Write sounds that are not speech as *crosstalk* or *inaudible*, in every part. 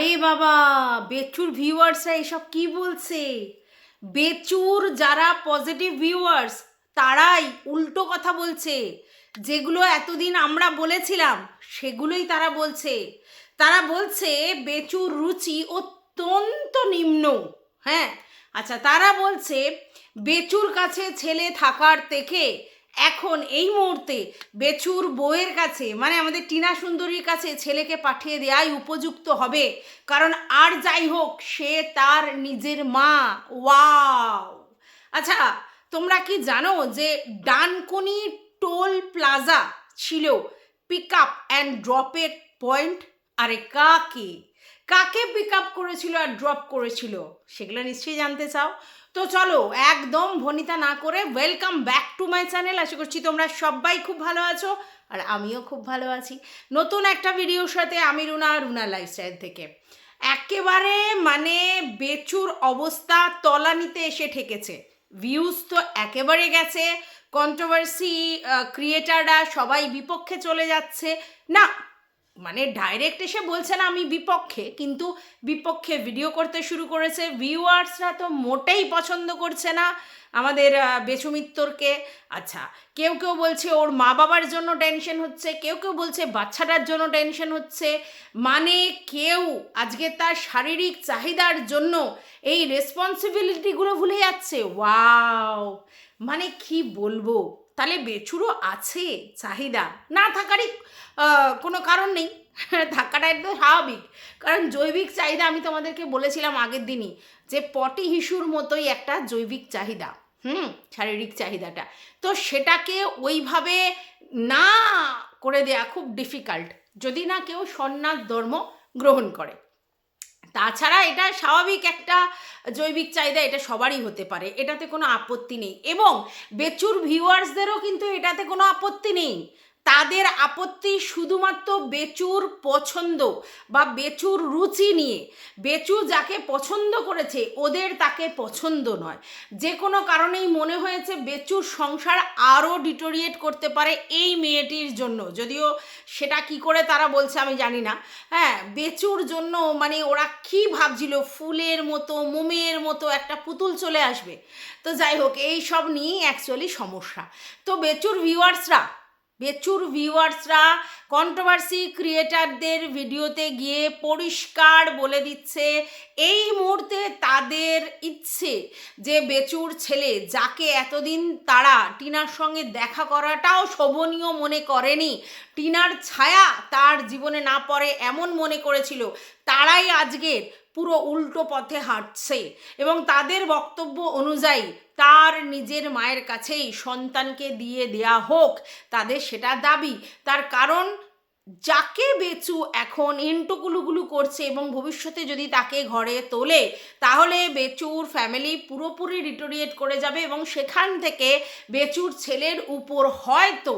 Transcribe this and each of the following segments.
আরে বাবা, বেচুর ভিউয়ার্সরা এসব কি বলছে? বেচুর যারা পজিটিভ ভিউয়ার্স তারাই উল্টো কথা বলছে। যেগুলো এতদিন আমরা বলেছিলাম, সেগুলোই তারা বলছে। তারা বলছে, বেচুর রুচি অত্যন্ত নিম্ন। হ্যাঁ? আচ্ছা তারা বলছে, বেচুর কাছে ছেলে থাকার থেকে এখন এই মুহূর্তে বেচুর বউয়ের কাছে মানে আমাদের টিনা সুন্দরীর কাছে ছেলেকে পাঠিয়ে দেওয়াই উপযুক্ত হবে। কারণ আর যাই হোক, সে তার নিজের মা। ওয়াও! আচ্ছা তোমরা কি জানো যে ডানকুনি টোল প্লাজা ছিল পিক আপ অ্যান্ড ড্রপের পয়েন্ট আরে কাকে? কাকে পিক আপ করেছিল আর ড্রপ করেছিল? সেগুলো নিশ্চয়ই জানতে চাও। তো চলো, একদম ভনিতা না করে welcome back to my channel আশা করছি তোমরা সবাই খুব ভালো আছো আর আমিও খুব ভালো আছি। নতুন একটা ভিডিওর সাথে আমি রুনা রুনা লাইফস্টাইল থেকে। একেবারে মানে বেচুর অবস্থা তলানিতে এসে ঠেকেছে। ভিউজ তো একেবারে গেছে কন্ট্রোভার্সি ক্রিয়েটাররা সবাই বিপক্ষে চলে যাচ্ছে। না মানে ডাইরেক্ট এসে বলছে না আমি বিপক্ষে কিন্তু বিপক্ষে ভিডিও করতে শুরু করেছে। ভিউয়ার্সরা তো মোটেই পছন্দ করছে না আমাদের আহ, বেচু মিত্তরকে আচ্ছা কেউ কেউ বলছে ওর মা বাবার জন্য টেনশন হচ্ছে কেউ কেউ বলছে বাচ্চাটার জন্য টেনশন হচ্ছে। মানে কেউ আজকে তার শারীরিক চাহিদার জন্য এই রেসপন্সিবিলিটিগুলো ভুলে যাচ্ছে। ওয়াও মানে কি বলব? তাহলে বেচুরও আছে চাহিদা। না থাকারই কোনো কারণ নেই। *laughs* থাকাটা একদম স্বাভাবিক। কারণ জৈবিক চাহিদা আমি তোমাদেরকে বলেছিলাম আগের দিনই যে পটি হিসুর মতোই একটা জৈবিক চাহিদা, হুম? শারীরিক চাহিদাটা। তো সেটাকে ওইভাবে না করে দেয়া খুব ডিফিকাল্ট যদি না কেউ সন্ন্যাস ধর্ম গ্রহণ করে। তাছাড়া এটা স্বাভাবিক একটা জৈবিক চাহিদা, এটা সবারই হতে পারে, এটাতে কোনো আপত্তি নেই। এবং বেচুর ভিউয়ার্সদেরও কিন্তু এটাতে কোনো আপত্তি নেই। তাদের আপত্তি শুধুমাত্র বেচুর পছন্দ বা বেচুর রুচি নিয়ে। বেচু যাকে পছন্দ করেছে, ওদের তাকে পছন্দ নয়। যে কোনো কারণেই মনে হয়েছে বেচুর সংসার আরও ডিটোরিয়েট করতে পারে এই মেয়েটির জন্য। যদিও সেটা কি করে তারা বলছে আমি জানি না। হ্যাঁ বেচুর জন্য মানে ওরা কি ভাবছিল? ফুলের মতো, মোমের মতো একটা পুতুল চলে আসবে। তো যাই হোক, এই সব নিয়েই অ্যাকচুয়ালি সমস্যা। তো বেচুর ভিউয়ার্সরা বেচুর ভিউয়ার্সরা কন্ট্রোভার্সি ক্রিয়েটারদের ভিডিওতে গিয়ে পরিষ্কার বলে দিচ্ছে, এই মুহূর্তে তাদের ইচ্ছে যে বেচুর ছেলে যাকে এতদিন তারা টিনার সঙ্গে দেখা করাটাও শোভনীয় মনে করেনি, টিনার ছায়া তার জীবনে না পড়ে এমন মনে করেছিল, তারাই আজকের পুরো উল্টো পথে হাঁটছে এবং তাদের বক্তব্য অনুযায়ী তার নিজের মায়ের কাছেই সন্তানকে দিয়ে দেয়া হোক, তাদের সেটা দাবি। তার কারণ, যাকে বেচু এখন ইন্টুকুলুগুলু করছে এবং ভবিষ্যতে যদি তাকে ঘরে তোলে, তাহলে বেচুর ফ্যামিলি পুরোপুরি রিটোরিয়েট করে যাবে এবং সেখান থেকে বেচুর ছেলের উপর হয়তো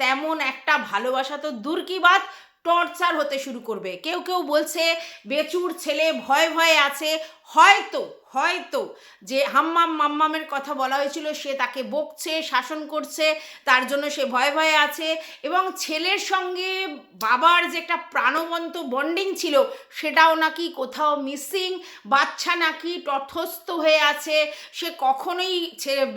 তেমন একটা ভালোবাসা তো দূর কি বাদ টর্চার হতে শুরু করবে। কেউ কেউ বলছে বেচুর ছেলে ভয়ে ভয়ে আছে। হয়তো হয়তো যে হাম্মাম মাম্মামের কথা বলা হয়েছিল, সে তাকে বকছে, শাসন করছে, তার জন্য সে ভয়ে ভয়ে আছে এবং ছেলের সঙ্গে বাবার যে একটা প্রাণবন্ত বন্ডিং ছিল, সেটাও নাকি কোথাও মিসিং বাচ্চা নাকি তটস্থ হয়ে আছে, সে কখনোই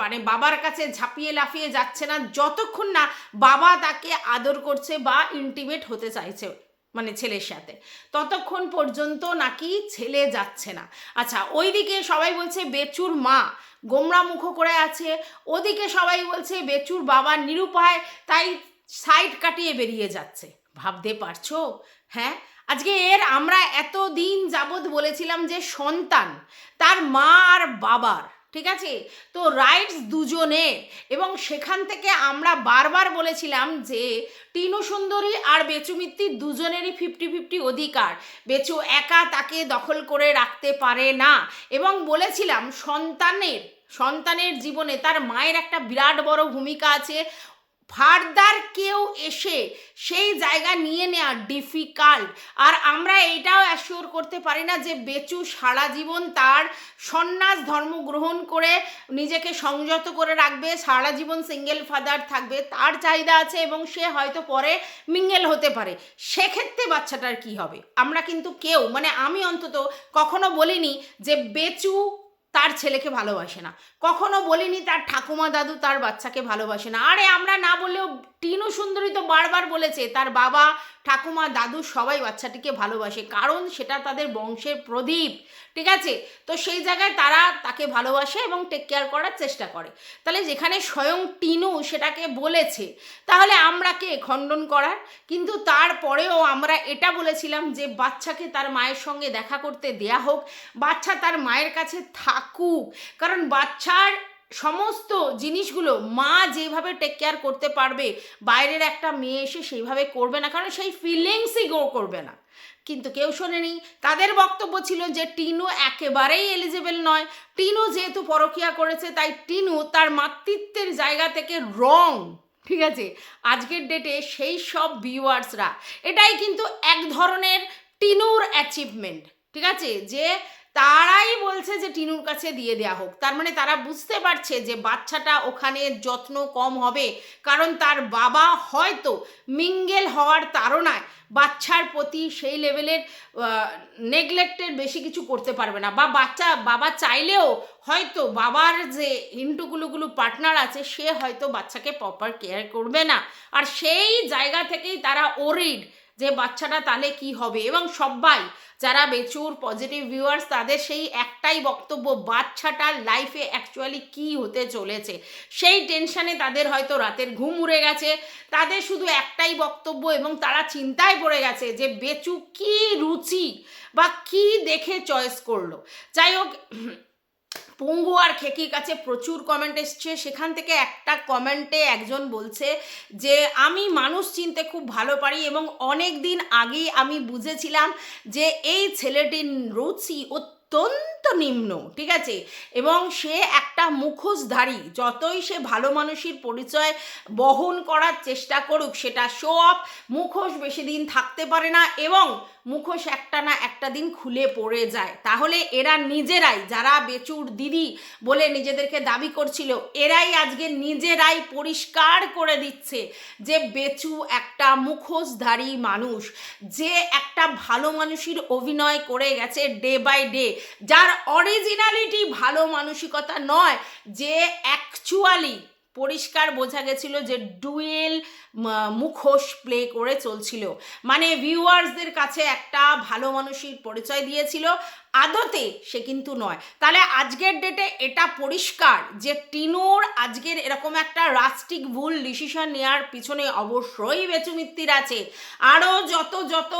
মানে বাবার কাছে ঝাঁপিয়ে লাফিয়ে যাচ্ছে না, যতক্ষণ না বাবা তাকে আদর করছে বা ইন্টিমেট হতে চাইছে। মানে ছেলের সাথে। ততক্ষণ পর্যন্ত নাকি ছেলে যাচ্ছে না। আচ্ছা ওইদিকে সবাই বলছে, বেচুর মা। গোমরা মুখ করে আছে। ওদিকে সবাই বলছে, বেচুর বাবা নিরুপায়। তাই সাইড কাটিয়ে বেরিয়ে যাচ্ছে। ভাবতে পারছ? হ্যাঁ? আজকে এর আমরা এত দিন যাবৎ বলেছিলাম যে সন্তান, তার মা আর বাবার ঠিক আছে? তো রাইটস দুজনের। এবং সেখান থেকে আমরা বারবার বলেছিলাম যে, টিনু সুন্দরী আর বেচু মিত্তির দুজনেরই ফিফটি ফিফটি অধিকার। বেচু একা তাকে দখল করে রাখতে পারে না। এবং বলেছিলাম, সন্তানের সন্তানের জীবনে তার মায়ের একটা বিরাট বড় ভূমিকা আছে। ফার্দার কেউ এসে সেই জায়গা নিয়ে নেওয়া ডিফিকাল্ট। আর আমরা এটাও অ্যাসিওর করতে পারি না যে বেচু সারা জীবন তার সন্ন্যাস ধর্ম গ্রহণ করে নিজেকে সংযত করে রাখবে, সারা জীবন সিঙ্গেল ফাদার থাকবে, তার চাহিদা আছে এবং সে হয়তো পরে মিঙ্গেল হতে পারে। সেক্ষেত্রে বাচ্চাটার কি হবে? আমরা কিন্তু কেউ মানে আমি অন্তত কখনো বলিনি যে বেচু তার ছেলেকে ভালোবাসে না। কখনো বলিনি তার ঠাকুমা দাদু তার বাচ্চাকে ভালোবাসে না। আরে আমরা না বললেও টিনু সুন্দরী তো বারবার বলেছে, তার বাবা, ঠাকুমা, দাদু সবাই বাচ্চাটিকে ভালোবাসে, কারণ সেটা তাদের বংশের প্রদীপ, ঠিক আছে? তো সেই জায়গায় তারা তাকে ভালোবাসে এবং টেক কেয়ার করার চেষ্টা করে। তাহলে যেখানে স্বয়ং টিনু সেটাকে বলেছে, তাহলে আমরা কে খণ্ডন করার? কিন্তু তারপরেও আমরা এটা বলেছিলাম যে বাচ্চাকে তার মায়ের সঙ্গে দেখা করতে দেয়া হোক, বাচ্চা তার মায়ের কাছে থাকুক, কারণ বাচ্চার সমস্ত জিনিসগুলো মা যেভাবে টেক কেয়ার করতে পারবে, বাইরের একটা মেয়ে এসে সেইভাবে করবে না, কারণ সেই ফিলিংসই গো করবে না। কিন্তু কেউ শোনেনি। তাদের বক্তব্য ছিল যে, টিনু একেবারেই এলিজেবল নয়। টিনু যেহেতু পরকিয়া করেছে, তাই টিনু তার মাতৃত্বের জায়গা থেকে রং ঠিক আছে? আজকের ডেটে সেই সব ভিউয়ার্সরা এটাই কিন্তু এক ধরনের টিনুর অ্যাচিভমেন্ট ঠিক আছে? যে তারাই বলছে যে টিনুর কাছে দিয়ে দেওয়া হোক। তার মানে তারা বুঝতে পারছে যে বাচ্চাটা ওখানে যত্ন কম হবে, কারণ তার বাবা হয়তো মিঙ্গেল হওয়ার তাড়নায় বাচ্চার প্রতি সেই লেভেলের নেগলেক্টের বেশি কিছু করতে পারবে না। বা বাচ্চা, বাবা চাইলেও হয়তো বাবার যে হিন্টুগুলোগুলো পার্টনার আছে, সে হয়তো বাচ্চাকে প্রপার কেয়ার করবে না। আর সেই জায়গা থেকেই তারা ওরিড যে বাচ্চাটা তাহলে কি হবে? এবং সবাই যারা বেচুর পজিটিভ ভিউয়ার্স তাদের সেই একটাই বক্তব্য, বাচ্চাটার লাইফে অ্যাকচুয়ালি কি হতে চলেছে? সেই টেনশানে তাদের হয়তো রাতের ঘুম উড়ে গেছে। তাদের শুধু একটাই বক্তব্য এবং তারা চিন্তায় পড়ে গেছে যে বেচু কি রুচি বা কি দেখে চয়েস করল? যাই হোক পঙ্গু আর খেকির কাছে প্রচুর কমেন্ট এসছে। সেখান থেকে একটা কমেন্টে একজন বলছে যে, আমি মানুষ চিনতে খুব ভালো পারি এবং অনেক দিন আগেই আমি বুঝেছিলাম যে, এই ছেলেটির রুচি অত্যন্ত নিম্ন, ঠিক আছে? এবং সে একটা মুখোশধারী, যতই সে ভালো মানুষের পরিচয় বহন করার চেষ্টা করুক, সেটা শো অফ মুখোশ বেশি দিন থাকতে পারে না এবং মুখোশ একটা না একটা দিন খুলে পড়ে যায়। তাহলে এরা নিজেরাই, যারা বেচুর দিদি বলে নিজেদেরকে দাবি করছিল, এরাই আজকে নিজেরাই পরিষ্কার করে দিচ্ছে যে বেচু একটা মুখোশধারী মানুষ, যে একটা ভালো মানুষের অভিনয় করে গেছে ডে বাই ডে যার অরিজিনালিটি ভালো মানসিকতা নয়, যে অ্যাকচুয়ালি পরিষ্কার বোঝা গেছিল যে ডুয়েল মুখোশ প্লে করে চলছিল। মানে ভিউয়ার্সদের কাছে একটা ভালো মানুষের পরিচয় দিয়েছিল, আদতে সে কিন্তু নয়। তাহলে আজকের ডেটে এটা পরিষ্কার যে টিনুর আজকের এরকম একটা রাস্টিক ভুল ডিসিশন নেওয়ার পিছনে অবশ্যই বেচুমিত্তির আছে। আরও যত যত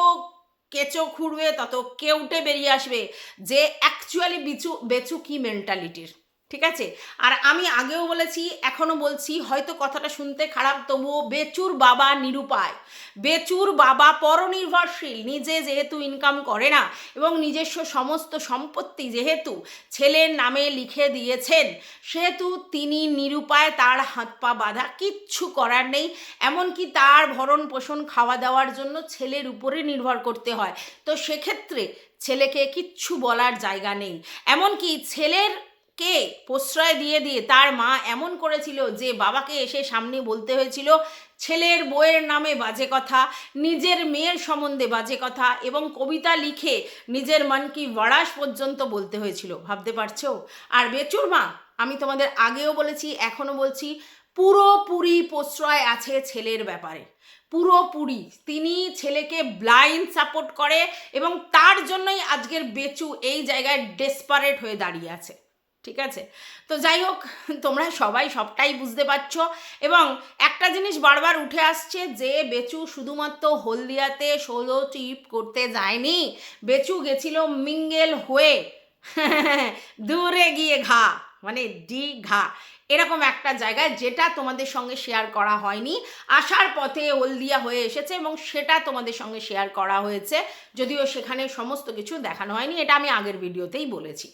কেঁচো খুঁড়বে তত কেউটে বেরিয়ে আসবে? যে অ্যাকচুয়ালি বিচু বেচু কি মেন্টালিটির ঠিক আছে? আর আমি আগেও বলেছি, এখনও বলছি, হয়তো কথাটা শুনতে খারাপ, তবুও বেচুর বাবা নিরুপায়। বেচুর বাবা পরনির্ভরশীল, নিজে যেহেতু ইনকাম করে না এবং নিজস্ব সমস্ত সম্পত্তি যেহেতু ছেলের নামে লিখে দিয়েছেন, সেহেতু তিনি নিরুপায়, তার হাত পা বাঁধা কিচ্ছু করার নেই। এমনকি তার ভরণ পোষণ, খাওয়া দাওয়ার জন্য ছেলের উপরে নির্ভর করতে হয়। তো সেক্ষেত্রে ছেলেকে কিচ্ছু বলার জায়গা নেই। এমনকি ছেলের কে? প্রশ্রয় দিয়ে দিয়ে তার মা এমন করেছিল যে বাবাকে এসে সামনে বলতে হয়েছিল, ছেলের বইয়ের নামে বাজে কথা, নিজের মেয়ের সম্বন্ধে বাজে কথা এবং কবিতা লিখে নিজের মন কি বড়াস পর্যন্ত বলতে হয়েছিল। ভাবতে পারছ? আর বেচুর মা, আমি তোমাদের আগেও বলেছি, এখনও বলছি, পুরোপুরি প্রশ্রয় আছে ছেলের ব্যাপারে। পুরোপুরি। তিনি ছেলেকে ব্লাইন্ড সাপোর্ট করে এবং তার জন্যই আজকের বেচু এই জায়গায় ডেসপারেট হয়ে দাঁড়িয়ে আছে। ঠিক আছে? তো যাই হোক, তোমরা সবাই সবটাই বুঝতে পারছ। এবং একটা জিনিস বারবার উঠে আসছে যে বেচু শুধুমাত্র হলদিয়াতে ষোলো ট্রিপ করতে যায়নি। বেচু গেছিল মিঙ্গেল হয়ে। *laughs* দূরে গিয়ে ঘা মানে ডি ঘা এরকম একটা জায়গায় যেটা তোমাদের সঙ্গে শেয়ার করা হয়নি। আসার পথে হলদিয়া হয়ে এসেছে এবং সেটা তোমাদের সঙ্গে শেয়ার করা হয়েছে। যদিও সেখানে সমস্ত কিছু দেখানো হয়নি, এটা আমি আগের ভিডিওতেই বলেছি।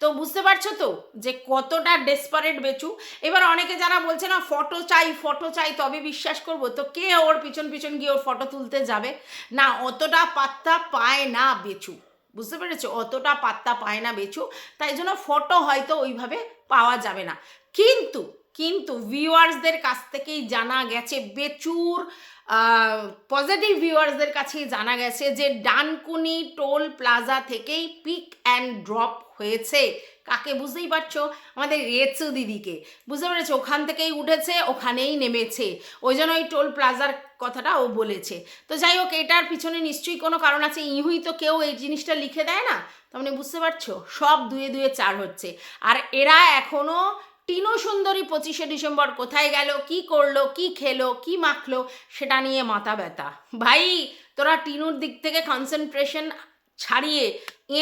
তো বুঝতে পারছ তো যে কতটা ডেসপারেট বেচু? এবার অনেকে যারা বলছে, না ফটো চাই ফটো চাই, তবে বিশ্বাস করব। তো কে ওর পিছন পিছন গিয়ে ওর ফটো তুলতে যাবে? না, অতটা পাত্তা পায় না বেচু। বুঝতে পেরেছ? অতটা পাত্তা পায় না বেচু, তাই জন্য ফটো হয়তো ওইভাবে পাওয়া যাবে না। কিন্তু কিন্তু ভিউয়ার্সদের কাছ থেকেই জানা গেছে, বেচুর পজিটিভ ভিউয়ার্সদের কাছেই জানা গেছে যে ডানকুনি টোল প্লাজা থেকেই পিক অ্যান্ড ড্রপ হয়েছে? কাকে? বুঝতেই পারছ? আমাদের রেচু দিদিকে। বুঝতে পেরেছ? ওখান থেকেই উঠেছে, ওখানেই নেমেছে। ওই জন্য ওই টোল প্লাজার কথাটা ও বলেছে। তো যাই হোক, এটার পিছনে নিশ্চয়ই কোনো কারণ আছে। ইহুই তো কেউ এই জিনিসটা লিখে দেয় না? তার মানে বুঝতে পারছ? সব দুয়ে দুয়ে চার হচ্ছে। আর এরা এখনও টিনু সুন্দরী পঁচিশে ডিসেম্বর কোথায় গেল? কি করল? কি খেলো? কি মাখলো? সেটা নিয়ে মাথা ব্যথা। ভাই, তোরা টিনুর দিক থেকে কনসেন্ট্রেশন ছাড়িয়ে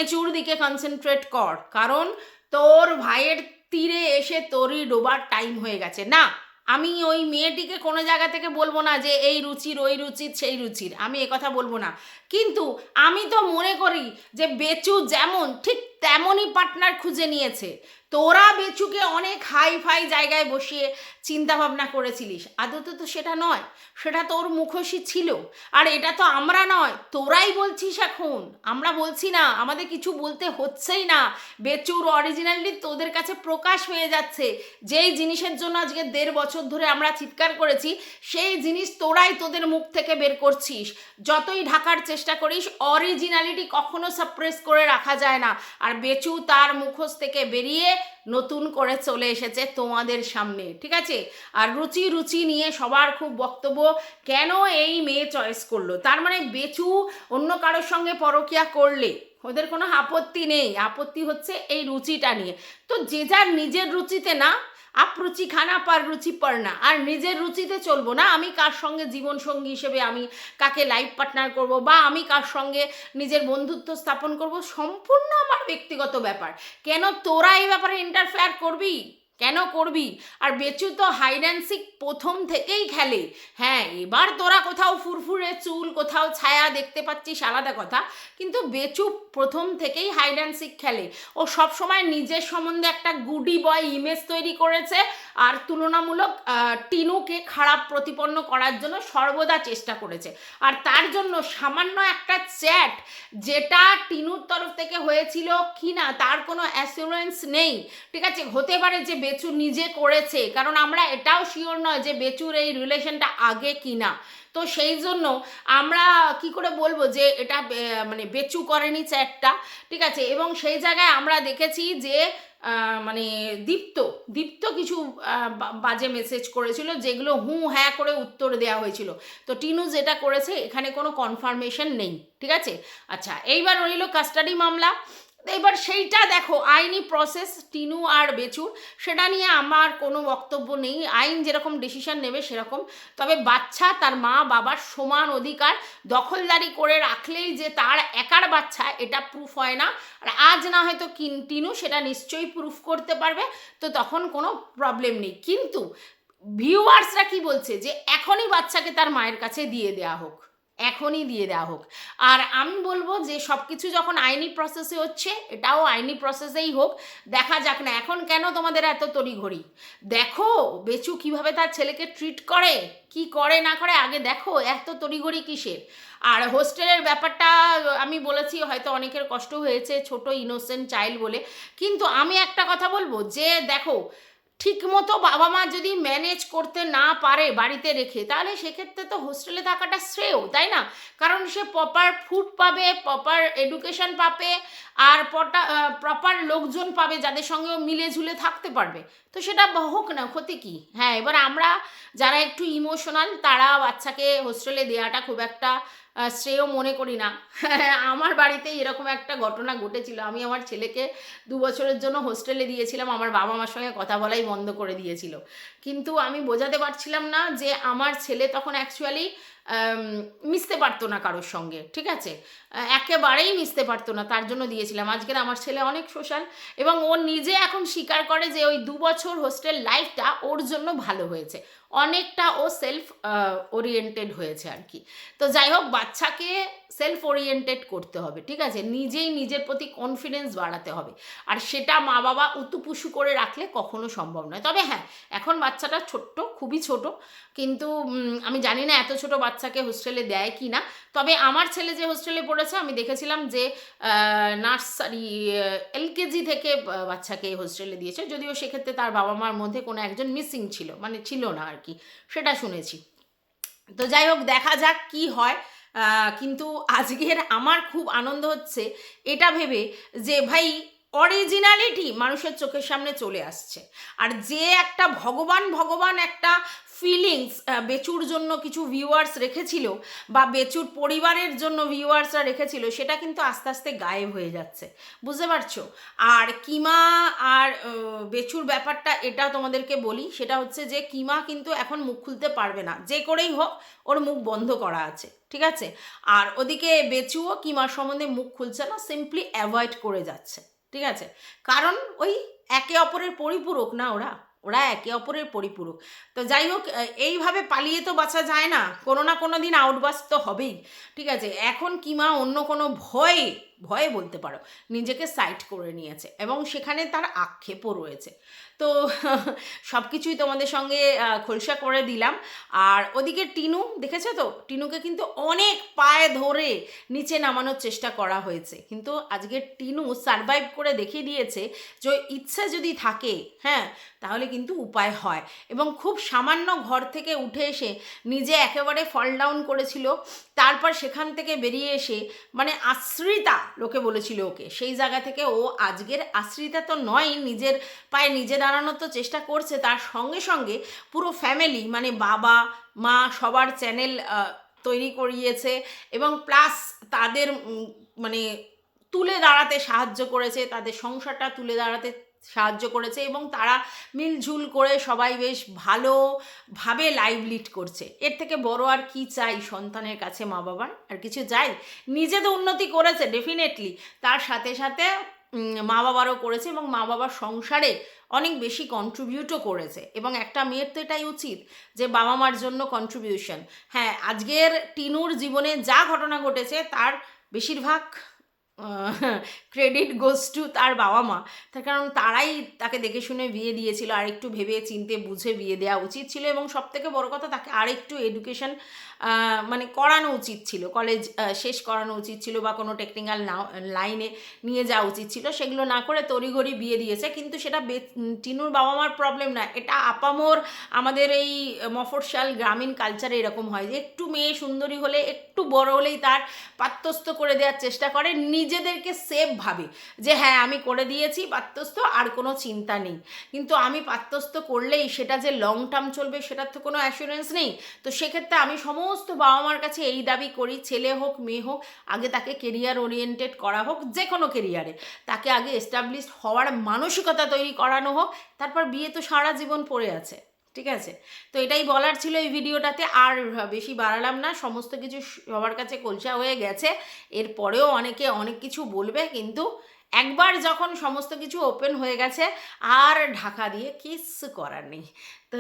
এঁচুর দিকে কনসেন্ট্রেট কর। কারণ তোর ভাইয়ের তীরে এসে তোরই ডোবার টাইম হয়ে গেছে। না, আমি ওই মেয়েটিকে কোনো জায়গা থেকে বলব না যে এই রুচির, ওই রুচির, সেই রুচির। আমি কথা বলব না। কিন্তু আমি তো মনে করি যে বেচু যেমন, ঠিক তেমনই পার্টনার খুঁজে নিয়েছে। তোরা বেচুকে অনেক হাই ফাই জায়গায় বসিয়ে চিন্তা ভাবনা করেছিলিস। আদতে তো সেটা নয়, সেটা তোর মুখোশই ছিল। আর এটা তো আমরা নয়, তোরাই বলছিস এখন। আমরা বলছি না, আমাদের কিছু বলতে হচ্ছেই না। বেচুর অরিজিনালি তোদের কাছে প্রকাশ হয়ে যাচ্ছে। যেই জিনিসের জন্য আজকে দেড় বছর ধরে আমরা চিৎকার করেছি, সেই জিনিস তোরাই তোদের মুখ থেকে বের করছিস। যতই ঢাকার চেষ্টা করিস অরিজিনালিটি কখনো সাপ্রেস করে রাখা যায় না। আর বেচু তার মুখোশ থেকে বেরিয়ে নতুন করে চলে এসেছে তোমাদের সামনে, ঠিক আছে? আর রুচি রুচি নিয়ে সবার খুব বক্তব্য, কেন এই মেয়ে চয়েস করল? তার মানে বেচু অন্য কারোর সঙ্গে পরকিয়া করলে ওদের কোনো আপত্তি নেই, আপত্তি হচ্ছে এই রুচিটা নিয়ে। তো যে যার নিজের রুচিতে না আপ রুচি খানা, পার রুচি পড়না আর নিজের রুচিতে চলবো না। আমি কার সঙ্গে জীবন সঙ্গী হিসেবে আমি কাকে লাইফ পার্টনার করব বা আমি কার সঙ্গে নিজের বন্ধুত্ব স্থাপন করব, সম্পূর্ণ আমার ব্যক্তিগত ব্যাপার। কেন তোরা এই ব্যাপারে ইন্টারফেয়ার করবি? কেন করবি? আর বেচু তো হাইড প্রথম থেকেই খেলে। হ্যাঁ এবার তোরা কোথাও ফুরফুরে চুল, কোথাও ছায়া দেখতে পাচ্ছিস, আলাদা কথা। কিন্তু বেচু প্রথম থেকেই হাইড খেলে। ও সবসময় নিজের সম্বন্ধে একটা গুডি বয় ইমেজ তৈরি করেছে। আর তুলনামূলক টিনুকে খারাপ প্রতিপন্ন করার জন্য সর্বদা চেষ্টা করেছে। আর তার জন্য সামান্য একটা চ্যাট যেটা টিনুর তরফ থেকে হয়েছিল কি না তার কোনো অ্যাসিওরেন্স নেই। ঠিক আছে? হতে পারে যে বেচু নিজে করেছে, কারণ আমরা এটাও শিওর নয় যে বেচুর এই রিলেশনটা আগে কি না তো সেই জন্য আমরা কি করে বলব যে এটা মানে বেচু করেনি চ্যাটটা। ঠিক আছে? এবং সেই জায়গায় আমরা দেখেছি যে মানে দীপ্ত দীপ্ত কিছু বাজে মেসেজ করেছিল যেগুলো হু হ্যাঁ করে উত্তর দেওয়া হয়েছিল। তো টিনু যেটা করেছে, এখানে কোনো কনফার্মেশন নেই, ঠিক আছে? আচ্ছা এইবার রইল কাস্টাডি মামলা। এবার সেইটা দেখো, আইনি প্রসেস টিনু আর বেচুর সেটা নিয়ে আমার কোনো বক্তব্য নেই। আইন যেরকম ডিসিশন নেবে সেরকম। তবে বাচ্চা তার মা বাবার সমান অধিকার দখলদারি করে রাখলেই যে তার একার বাচ্চা, এটা প্রুফ হয় না। আর আজ না হয়তো টিনু সেটা নিশ্চয়ই প্রুফ করতে পারবে, তো তখন কোনো প্রবলেম নেই। কিন্তু ভিউয়ার্সরা কি বলছে? যে এখনই বাচ্চাকে তার মায়ের কাছে দিয়ে দেওয়া হোক, এখনই দিয়ে দেওয়া হোক। আর আমি বলব যে সব কিছু যখন আইনি প্রসেসে হচ্ছে, এটাও আইনি প্রসেসেই হোক, দেখা যাক না, এখন কেন তোমাদের এত তড়িঘড়ি? দেখো, বেচু কীভাবে তার ছেলেকে ট্রিট করে, কি করে, না করে, আগে দেখো, এত তড়িঘড়ি কিসের? আর হোস্টেলের ব্যাপারটা, আমি বলেছি, হয়তো অনেকের কষ্ট হয়েছে, ছোট ইনোসেন্ট চাইল্ড বলে। কিন্তু আমি একটা কথা বলব, যে দেখো ঠিকমতো বাবা মা যদি ম্যানেজ করতে না পারে বাড়িতে রেখে, তাহলে সেক্ষেত্রে তো হোস্টেলে থাকাটা শ্রেয়, তাই না? কারণ সে প্রপার ফুড পাবে প্রপার এডুকেশন পাবে, আর পটা প্রপার লোকজন পাবে যাদের সঙ্গে মিলে ঝুলে থাকতে পারবে। তো সেটা হোক না, ক্ষতি কি? হ্যাঁ এবার আমরা যারা একটু ইমোশনাল তারা বাচ্চাকে হোস্টেলে দেওয়াটা খুব একটা শ্রেয় মনে করি না। *laughs* আমার বাড়িতে এরকম একটা ঘটনা ঘটেছিল। আমি আমার ছেলেকে দু বছরের জন্য হোস্টেলে দিয়েছিলাম। আমার বাবা মার সঙ্গে কথা বলাই বন্ধ করে দিয়েছিল। কিন্তু আমি বোঝাতে পারছিলাম না যে আমার ছেলে তখন অ্যাকচুয়ালি মিশতে পারতো না কারোর সঙ্গে, ঠিক আছে? একেবারেই মিশতে পারতো না, তার জন্য দিয়েছিলাম। আজকের আমার ছেলে অনেক সোশ্যাল এবং ও নিজে এখন স্বীকার করে যে ওই দু বছর হোস্টেল লাইফটা ওর জন্য ভালো হয়েছে। অনেকটা ও সেলফ ওরিয়েন্টেড হয়েছে আর কি। তো যাই হোক, বাচ্চাকে সেলফ ওরিয়েন্টেড করতে হবে, ঠিক আছে? নিজেই নিজের প্রতি কনফিডেন্স বাড়াতে হবে। আর সেটা মা বাবা উতুপুসু করে রাখলে কখনো সম্ভব নয়। তবে হ্যাঁ এখন বাচ্চাটা ছোট্ট, খুবই ছোট, কিন্তু আমি জানি না এত ছোট বাচ্চাকে হোস্টেলে দেয় কি না তবে আমার ছেলে যে হোস্টেলে পড়েছে, আমি দেখেছিলাম যে নার্সারি এলকেজি থেকে বাচ্চাকে হোস্টেলে দিয়েছে। যদিও সেক্ষেত্রে তার বাবা মার মধ্যে কোনো একজন মিসিং ছিল মানে ছিল না আর কি। সেটা শুনেছি। তো যাই হোক, দেখা যাক কি হয়। কিন্তু আজকের আমার খুব আনন্দ হচ্ছে এটা ভেবে যে, ভাই অরিজিনালিটি মানুষের চোখের সামনে চলে আসছে। আর যে একটা ভগবান ভগবান একটা ফিলিংস বেচুর জন্য কিছু ভিউয়ার্স রেখেছিল বা বেচুর পরিবারের জন্য ভিউয়ার্সরা রেখেছিল, সেটা কিন্তু আস্তে আস্তে গায়েব হয়ে যাচ্ছে। বুঝতে পারছ? আর কিমা আর বেচুর ব্যাপারটা এটা তোমাদেরকে বলি, সেটা হচ্ছে যে কিমা কিন্তু এখন মুখ খুলতে পারবে না। যে করেই হোক, ওর মুখ বন্ধ করা আছে, ঠিক আছে? আর ওদিকে বেচুও কিমার সম্বন্ধে মুখ খুলছে না সিম্পলি অ্যাভয়েড করে যাচ্ছে, ঠিক আছে? কারণ ওই একে অপরের পরিপূরক না ওরা। ওরা একে অপরের পরিপূরক। তো যাই হোক এইভাবে পালিয়ে তো বাঁচা যায় না। কোনো না কোনো দিন আউটবাস তো হবেই। ঠিক আছে? এখন কিমা অন্য কোনো ভয়ে ভয়ে বলতে পারো, নিজেকে সাইট করে নিয়েছে এবং সেখানে তার আক্ষেপও রয়েছে। তো *laughs* সব কিছুই তোমাদের সঙ্গে খোলসা করে দিলাম। আর ওদিকে টিনু, দেখেছ তো? টিনুকে কিন্তু অনেক পায়ে ধরে নিচে নামানোর চেষ্টা করা হয়েছে। কিন্তু আজকে টিনু সারভাইভ করে দেখিয়ে দিয়েছে যে ইচ্ছা যদি থাকে হ্যাঁ তাহলে কিন্তু উপায় হয়। এবং খুব সামান্য ঘর থেকে উঠে এসে নিজে একেবারে ফল ডাউন করেছিল। তারপর সেখান থেকে বেরিয়ে এসে মানে আশ্রিতা লোকে বলেছিল ওকে। সেই জায়গা থেকে ও আজকের আশ্রিতা তো নয়, নিজের পায়ে নিজে দাঁড়ানোর তো চেষ্টা করছে। তার সঙ্গে সঙ্গে পুরো ফ্যামিলি মানে বাবা, মা সবার চ্যানেল তৈরি করিয়েছে এবং প্লাস তাদের মানে তুলে দাঁড়াতে সাহায্য করেছে, তাদের সংসারটা তুলে দাঁড়াতে সাহায্য করেছে এবং তারা মিলঝুল করে সবাই বেশ ভালোভাবে লাইভ লিড করছে। এর থেকে বড় আর কি চাই সন্তানের কাছে, মা বাবার? আর কিছু চাই? নিজে তো উন্নতি করেছে ডেফিনেটলি তার সাথে সাথে মা বাবারও করেছে এবং মা বাবার সংসারে অনেক বেশি কন্ট্রিবিউটও করেছে। এবং একটা মেয়ের তো এটাই উচিত যে বাবা মার জন্য কন্ট্রিবিউশন হ্যাঁ আজকের টিনুর জীবনে যা ঘটনা ঘটেছে, তার বেশিরভাগ ক্রেডিট গোস টু তার বাবা মা। তার কারণ তারাই তাকে দেখে শুনে বিয়ে দিয়েছিল, আর একটু ভেবে চিনতে বুঝে বিয়ে দেওয়া উচিত ছিল এবং সব থেকে বড় কথা তাকে আর একটু এডুকেশন মানে করানো উচিত ছিল কলেজ শেষ করানো উচিত ছিল বা কোনো টেকনিক্যাল লাইনে নিয়ে যাওয়া উচিত ছিল, সেগুলো না করে তড়িঘড়ি বিয়ে দিয়েছে, কিন্তু সেটা টিনুর বাবা মার প্রবলেম না, এটা আপামোর আমাদের এই মফস্বল গ্রামীণ কালচারে এরকম হয় যে একটু মেয়ে সুন্দরী হলে, একটু বড় হলেই তার পাত্তস্থ করে দেওয়ার চেষ্টা করে, নিজেদেরকে সেফ ভাবে, যে হ্যাঁ আমি করে দিয়েছি, পাত্তস্থ, আর কোনো চিন্তা নেই। কিন্তু আমি পাত্তস্থ করলেই সেটা যে লং টার্ম চলবে, সেটার তো কোনো অ্যাসুরেন্স নেই। তো সেক্ষেত্রে আমি সমস্ত বাবা মার কাছে এই দাবি করি, ছেলে হোক, মেয়ে হোক, আগে তাকে কেরিয়ার ওরিয়েন্টেড করা হোক যে কোনো কেরিয়ারে তাকে আগে এস্টাবলিশ হওয়ার মানসিকতা তৈরি করানো হোক, তারপর বিয়ে তো সারা জীবন পড়ে আছে, ঠিক আছে? তো এটাই বলার ছিল এই ভিডিওটাতে, আর বেশি বাড়ালাম না, সমস্ত কিছু সবার কাছে কলসা হয়ে গেছে। এরপরেও অনেকে অনেক কিছু বলবে, কিন্তু একবার যখন সমস্ত কিছু ওপেন হয়ে গেছে, আর ঢাকা দিয়ে কিস করার নেই। তো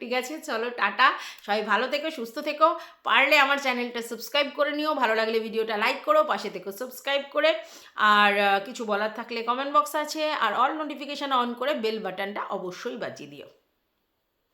ঠিক আছে, চলো টাটা। সবাই ভালো থেকো, সুস্থ থেকো। পারলে আমার চ্যানেলটা সাবস্ক্রাইব করে নিও। ভালো লাগলে ভিডিওটা লাইক করো, পাশে থেকো সাবস্ক্রাইব করে। আর কিছু বলার থাকলে কমেন্ট বক্স আছে। আর অল নোটিফিকেশান অন করে বেল বাটনটা অবশ্যই বাজিয়ে দিও।